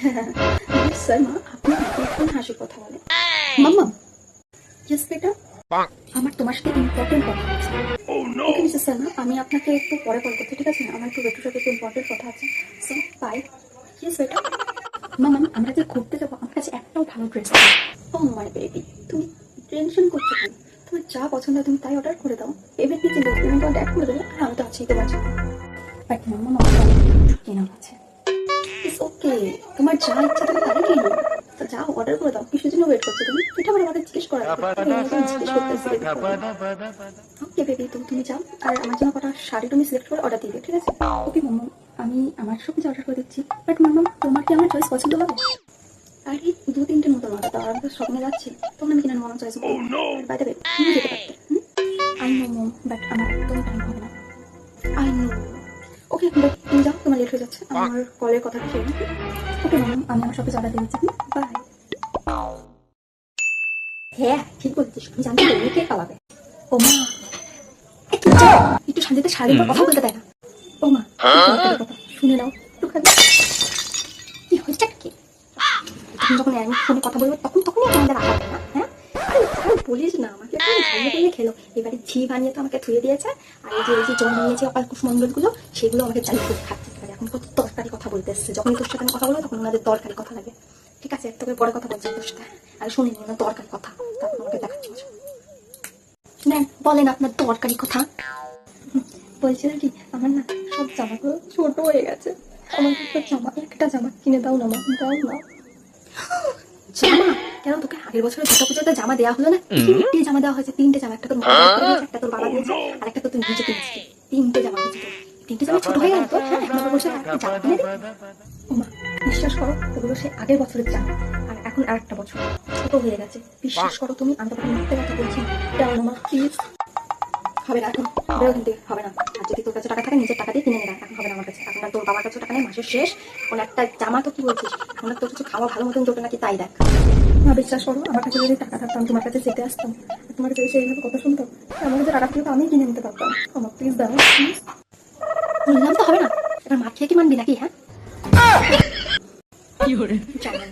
Sir মা আপনি এখন হাসির কথা বলে মাম্মা ইয়েস বেটা? আমার তোমার সাথে ইম্পর্টেন্ট কথা আছে। শর্মা আমি আপনাকে একটু পরে কল করতে ঠিক আছে? আমার একটু বেটুর সাথে একটু ইম্পর্টেন্ট কথা আছে। সো বাই ইয়েস বেটা? মামা আমরা যে ঘুরতে যাব আমার কাছে একটাও ভালো ড্রেস ও মাই বেবি তুমি টেনশন করছ কেন? তোমার যা পছন্দ তুমি তাই অর্ডার করে দাও। এবার কি চিন্তা করে দেবে আর আমি তো আছি তোমার জন্য। বাট মামা আমার কেনা আছে তোমার যা ইচ্ছা তুমি তাই কিনো তো যাও অর্ডার করে দাও। কিসের জন্য ওয়েট করছ। তুমি এটা আবার আমাকে জিজ্ঞেস করা ওকে বেবি তুমি তুমি যাও আর আমার জন্য কটা শাড়ি তুমি সিলেক্ট করে অর্ডার দিয়ে দিও ঠিক আছে ওকে মাম্মা আমি আমার সব কিছু অর্ডার করে দিচ্ছি বাট মাম্মা তোমার কি আমার চয়েস পছন্দ হবে আরে দু তিনটের মতো হবে তার আমি তো স্বপ্নে যাচ্ছি তখন আমি কিনে নেব আমার চয়েস বাই দেবে তুমি যেতে পারতে আই নো মম বাট আমার একদম টাইম হবে না আই নো লেট হয়ে যাচ্ছে আমার কলের কথা কিছু ওকে ম্যাম আমি আমার কিছু অর্ডার দিয়ে দিচ্ছি। বাই। হ্যাঁ ঠিক বলছিস। তুমি জানতে পারবে কে খাওয়াবে? ও মা। একটু শান্তিতে শাড়ির উপর কথা বলতে দেয় না। ও মা একটু কথা শুনে নাও একটুখানি। কি হয়েছে কি? তুমি যখন আমি ফোনে কথা বলব তখন তখনই তোমাদের রাখাবে না হ্যাঁ? বলিস না আমাকে তো খেলো। এবারে ঝি বানিয়ে তো আমাকে ধুয়ে দিয়েছে আর এই যে এই যে জল নিয়েছে অপাল কুষ্মণ্ডলগুলো সেগুলো আমাকে চালিয়ে করে খাচ্ছে এখন কত তরকারি কথা বলতে এসছে যখন তোর সাথে আমি কথা বলব তখন ওনাদের তরকারি কথা লাগে। ঠিক আছে? তোকে পরে কথা বলছি তোর সাথে আর শুনিনি ওনার তরকারি কথা। তারপর আমাকে দেখাচ্ছি। নেন বলেন আপনার দরকারি কথা। হুম, বলছিলাম কি আমার না সব জামাগুলো ছোট হয়ে গেছে। আমার একটা জামা একটা জামা কিনে দাও না মা দাও না। জামা? কেন তোকে আগের বছর দুটো পুজোতে জামা দেওয়া হলো না? তিনটে জামা দেওয়া হয়েছে। তিনটে জামা একটা তোর মা একটা তোর বাবা দিয়েছে আর একটা তোর তুই নিজে কিনেছিস। তিনটে জামা ছোট হয়ে বিশ্বাস করো থাকে আমার কাছে। শেষ। এখন একটা জামা তো কি বলছিস? খাওয়া ভালো মতন জোটে নাকি, তাই দেখ। না বিশ্বাস করো, আমার কাছে যদি টাকা থাকতাম তোমার কাছে যেতে আসতাম। তোমার কাছে কথা শুনতাম আমার কাছে টাকা থাকলে তো আমি কিনে নিতে পারতাম। আমার প্লিজ দাও প্লিজ তো হবে না এবার মাঠ খেয়ে কি মানবি নাকি হ্যাঁ জানি না।